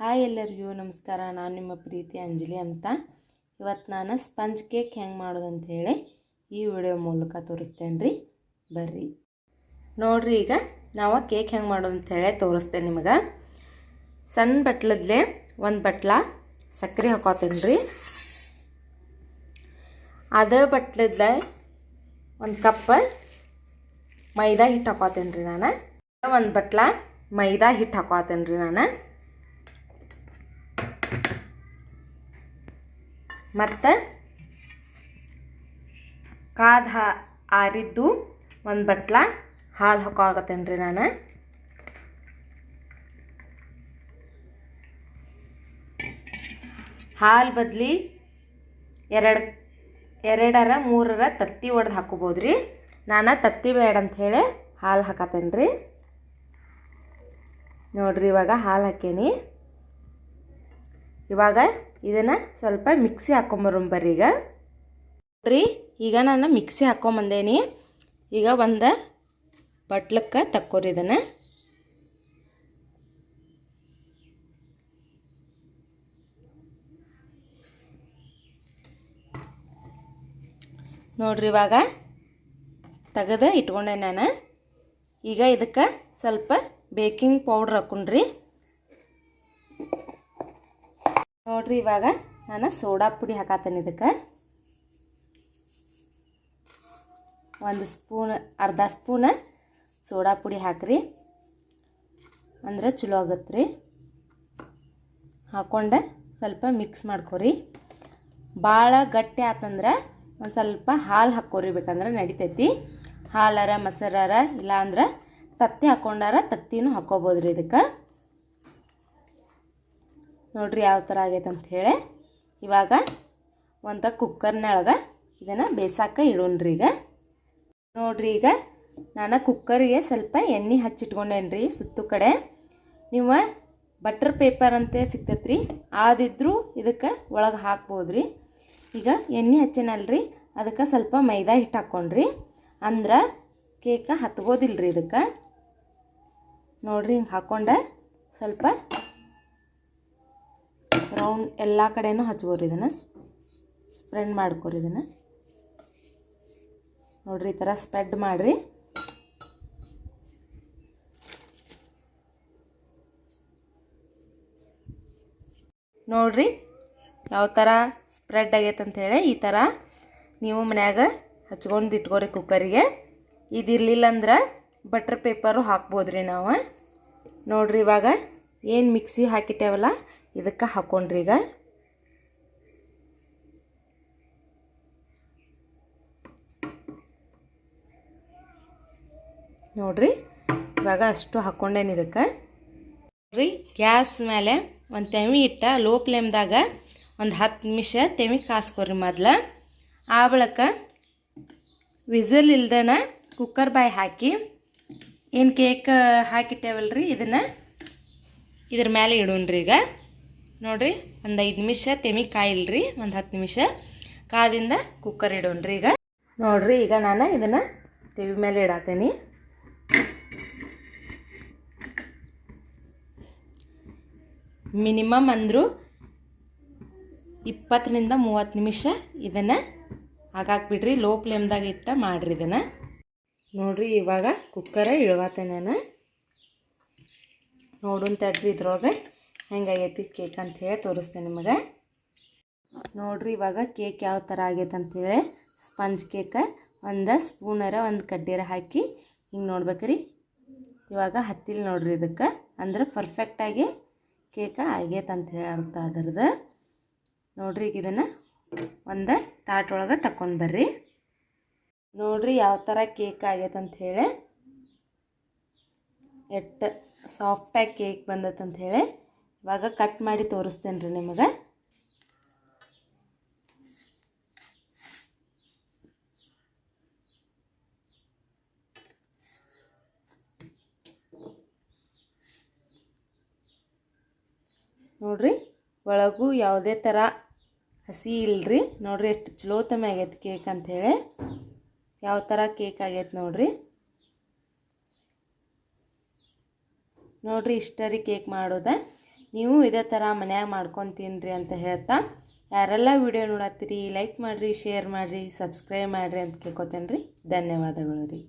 Hi ಎಲ್ಲರಿಗೂ ನಮಸ್ಕಾರ. ನಾನು ನಿಮ್ಮ ಪ್ರೀತಿ ಅಂಜಲಿ ಅಂತ. ಇವತ್ತು ನಾನು ಸ್ಪಂಜ್ ಕೇಕ್ ಹೆಂಗೆ ಮಾಡೋದು ಅಂತ ಹೇಳಿ ಈ ವಿಡಿಯೋ ಮೂಲಕ ತೋರಿಸ್ತೇನೆ ರೀ ಬರ್ರಿ. ನೋಡ್ರಿ ಈಗ ನಾವು ಕೇಕ್ ಹೆಂಗೆ ಮಾಡೋದು ಅಂತ ಹೇಳಿ ತೋರಿಸ್ತೇನೆ ನಿಮಗೆ. ಸಣ್ಣ ಬಟ್ಲದ್ಲೆ ಒಂದು ಬಟ್ಲ ಸಕ್ಕರೆ ಹಾಕೋತೇನೆ ರೀ ಅದೇ ಬಟ್ಲದ್ಲೆ ಒಂದು ಕಪ್ ಮೈದಾ ಹಿಟ್ಟು ಹಾಕೋತೇನೆ ರೀ ನಾನು. ಒಂದು ಬಟ್ಲ ಮೈದಾ ಹಿಟ್ಟು ಹಾಕೋತೇನೆ ರೀ ನಾನು. ಮತ್ತು ಕಾದ ಆರಿದ್ದು ಒಂದು ಬಟ್ಲ, ಹಾಲು ಹಾಕೋಗತ್ತೇನೆ ರೀ ನಾನು? ಹಾಲು ಬದಲಿ ಎರಡು, ಎರಡರ, ಮೂರರ ತತ್ತಿ ಒಡೆದು ಹಾಕೋಬೋದು ರೀ ನಾನು ತತ್ತಿ ಬೇಡ ಅಂಥೇಳಿ ಹಾಲು ಹಾಕತ್ತೇನೆ ರೀ ನೋಡ್ರಿ ಇವಾಗ ಹಾಲು ಹಾಕೇನಿ. ಇವಾಗ ಇದನ್ನು ಸ್ವಲ್ಪ ಮಿಕ್ಸಿ ಹಾಕೊಂಬರಂಬರ್ರಿ ಈಗ. ನೋಡ್ರಿ, ಈಗ ನಾನು ಮಿಕ್ಸಿ ಹಾಕೊಂಬಂದೇನಿ. ಈಗ ಒಂದು ಬಟ್ಲಕ್ಕೆ ತಕ್ಕೋರಿ ಇದನ್ನು. ನೋಡ್ರಿ ಇವಾಗ ತೆಗೆದು ಇಟ್ಕೊಂಡೆ ನಾನು. ಈಗ ಇದಕ್ಕೆ ಸ್ವಲ್ಪ ಬೇಕಿಂಗ್ ಪೌಡ್ರ್ ಹಾಕೊಂಡ್ರಿ. ನೋಡ್ರಿ, ಇವಾಗ ನಾನು ಸೋಡಾ ಪುಡಿ ಹಾಕತ್ತೇನೆ ಇದಕ್ಕೆ. ಒಂದು ಸ್ಪೂನ್, ಅರ್ಧ ಸ್ಪೂನ್ ಸೋಡಾ ಪುಡಿ ಹಾಕ್ರಿ. ಅಂದ್ರೆ ಚಲೋ ಆಗತ್ತೆ ರೀ ಹಾಕ್ಕೊಂಡು ಸ್ವಲ್ಪ ಮಿಕ್ಸ್ ಮಾಡ್ಕೊರಿ. ಭಾಳ ಗಟ್ಟಿ ಆತಂದ್ರೆ ಒಂದು ಸ್ವಲ್ಪ ಹಾಲು ಹಾಕ್ಕೊರಿ ಬೇಕಂದ್ರೆ ನಡಿತೈತಿ. ಹಾಲರ, ಮೊಸರಾರ ಇಲ್ಲಾಂದ್ರೆ ತತ್ತಿ ಹಾಕ್ಕೊಂಡಾರ ತತ್ತಿನೂ ಹಾಕ್ಕೋಬೋದು ರೀ ಇದಕ್ಕೆ. ನೋಡ್ರಿ ಯಾವ ಥರ ಆಗೈತೆ ಅಂತ ಹೇಳಿ. ಇವಾಗ ಒಂದು ಕುಕ್ಕರ್ನೊಳಗೆ ಇದನ್ನು ಬೇಸಾಕ ಇಡೋಣ್ರಿ ಈಗ. ನೋಡ್ರಿ ಈಗ ನಾನು ಕುಕ್ಕರಿಗೆ ಸ್ವಲ್ಪ ಎಣ್ಣೆ ಹಚ್ಚಿಟ್ಕೊಂಡೇನಿ ರೀ ಸುತ್ತು ಕಡೆ. ನೀವು ಬಟರ್ ಪೇಪರ್ ಅಂತ ಸಿಗ್ತೈತೆ ರೀ ಆದಿದ್ರೂ ಇದಕ್ಕೆ ಒಳಗೆ ಹಾಕ್ಬೋದು ರೀ ಈಗ ಎಣ್ಣೆ ಹಚ್ಚಿನಲ್ರಿ, ಅದಕ್ಕೆ ಸ್ವಲ್ಪ ಮೈದಾ ಹಿಟ್ಟು ಹಾಕ್ಕೊಂಡ್ರಿ ಅಂದ್ರೆ ಕೇಕ ಹತ್ಗೋದಿಲ್ಲ ರೀ ಇದಕ್ಕೆ. ನೋಡ್ರಿ ಹಿಂಗೆ ಹಾಕ್ಕೊಂಡೆ ಸ್ವಲ್ಪ ರೌಂಡ್ ಎಲ್ಲ ಕಡೆಯೂ ಹಚ್ಕೋರಿ ಇದನ್ನು. ಸ್ಪ್ರೆಡ್ ಮಾಡ್ಕೊರಿ ಇದನ್ನು. ನೋಡಿರಿ, ಈ ಥರ ಸ್ಪ್ರೆಡ್ ಮಾಡಿರಿ. ನೋಡ್ರಿ, ಯಾವ ಥರ ಸ್ಪ್ರೆಡ್ ಆಗೈತೆ ಅಂಥೇಳಿ ಈ ಥರ ನೀವು ಮನ್ಯಾಗ ಹಚ್ಕೊಂಡು ಇಟ್ಕೋರಿ ಕುಕ್ಕರಿಗೆ. ಇದಿರಲಿಲ್ಲ ಅಂದ್ರೆ ಬಟ್ರ್ ಪೇಪರು ಹಾಕ್ಬೋದ್ರಿ ನಾವು. ನೋಡ್ರಿ ಇವಾಗ ಏನು ಮಿಕ್ಸಿ ಹಾಕಿಟ್ಟೇವಲ್ಲ ಇದಕ್ಕೆ ಹಾಕೊಂಡ್ರಿ ಈಗ. ನೋಡ್ರಿ, ಇವಾಗ ಅಷ್ಟು ಹಾಕ್ಕೊಂಡೇನು ಇದಕ್ಕೆ. ನೋಡ್ರಿ, ಗ್ಯಾಸ್ ಮೇಲೆ ಒಂದು ತೆವಿ ಇಟ್ಟ ಲೋ ಫ್ಲೇಮ್ದಾಗ ಒಂದು ಹತ್ತು ನಿಮಿಷ ತೆವಿ ಕಾಸ್ಕೊರಿ ಮೊದ್ಲು. ಆ ಬಳಿಕ ವಿಸಲ್ ಇಲ್ದನ ಕುಕ್ಕರ್ ಬಾಯಿ ಹಾಕಿ, ಏನು ಕೇಕ್ ಹಾಕಿಟ್ಟೇವಲ್ರಿ ಇದನ್ನು? ಇದ್ರ ಮೇಲೆ ಇಡೋಣ್ರಿ ಈಗ. ನೋಡ್ರಿ, ಒಂದು ಐದು ನಿಮಿಷ ತೆಮಿ ಕಾಯಿಲ್ರಿ, ಒಂದು ಹತ್ತು ನಿಮಿಷ ಕಾದಿಂದ ಕುಕ್ಕರ್ ಇಡೋಣ್ರಿ ಈಗ. ನೋಡ್ರಿ, ಈಗ ನಾನು ಇದನ್ನು ತೆವಿ ಮೇಲೆ ಇಡಾತೇನಿ. ಮಿನಿಮಮ್ ಅಂದರೂ ಇಪ್ಪತ್ತರಿಂದ ಮೂವತ್ತು ನಿಮಿಷ ಇದನ್ನು ಹಾಗಾಕ್ಬಿಡ್ರಿ ಲೋ ಫ್ಲೇಮ್ದಾಗ ಇಟ್ಟ ಮಾಡಿರಿ ಇದನ್ನು. ನೋಡಿರಿ, ಇವಾಗ ಕುಕ್ಕರ ಇಳುವತ್ತೆ ನಾನು. ನೋಡೋಣ ತಡ್ರಿ ಇದ್ರೊಳಗೆ. ಹೆಂಗಾಗೈತಿ ಕೇಕ್ ಅಂತ ಹೇಳಿ ತೋರಿಸ್ತೇನೆ ನಿಮಗೆ. ನೋಡ್ರಿ ಇವಾಗ ಕೇಕ್ ಯಾವ ಥರ ಆಗೈತೆ ಅಂಥೇಳಿ ಸ್ಪಂಜ್ ಕೇಕ, ಒಂದು ಸ್ಪೂನರ ಒಂದು ಕಡ್ಡಿಯರ ಹಾಕಿ ಹಿಂಗೆ ನೋಡ್ಬೇಕ್ರಿ. ಇವಾಗ ಹತ್ತಿಲ್ ನೋಡ್ರಿ ಇದಕ್ಕೆ. ಅಂದ್ರೆ ಪರ್ಫೆಕ್ಟಾಗಿ ಕೇಕ ಆಗೈತೆ ಅಂತ ಅರ್ಥ ಅದರದ್ದು. ನೋಡ್ರಿ ಈಗ ಇದನ್ನು ಒಂದು ತಾಟೊಳಗೆ ತಕೊಂಡು ಬರ್ರಿ. ನೋಡ್ರಿ ಯಾವ ಥರ ಕೇಕ್ ಆಗೈತೆ ಅಂತ ಹೇಳಿ. ಎಷ್ಟು ಸಾಫ್ಟಾಗಿ ಕೇಕ್ ಬಂದೈತೆ ಅಂತ ಹೇಳಿ. ಇವಾಗ ಕಟ್ ಮಾಡಿ ತೋರಿಸ್ತೇನೆ ರೀ ನಿಮಗೆ. ನೋಡ್ರಿ, ಒಳಗೂ ಯಾವುದೇ ಥರ ಹಸಿ ಇಲ್ರಿ. ನೋಡ್ರಿ ಎಷ್ಟು ಚಲೋ ತಮ್ಮ ಆಗೈತೆ ಕೇಕ್ ಅಂಥೇಳಿ ಯಾವ ಥರ ಕೇಕ್ ಆಗೈತೆ ನೋಡ್ರಿ. ನೋಡ್ರಿ ಇಷ್ಟ ರೀ ಕೇಕ್ ಮಾಡೋದ. ನೀವು ಇದೇ ಥರ ಮನ್ಯಾಗ ಮಾಡ್ಕೊಂಡು ರೀ ಅಂತ ಹೇಳ್ತಾ, ಯಾರೆಲ್ಲ ವಿಡಿಯೋ ನೋಡತ್ತೀರಿ ಲೈಕ್ ಮಾಡಿರಿ ಶೇರ್ ಮಾಡಿರಿ ಸಬ್ಸ್ಕ್ರೈಬ್ ಮಾಡಿರಿ ಅಂತ ಕೇಳ್ಕೊತೇನೆ ರೀ ಧನ್ಯವಾದಗಳು ರೀ.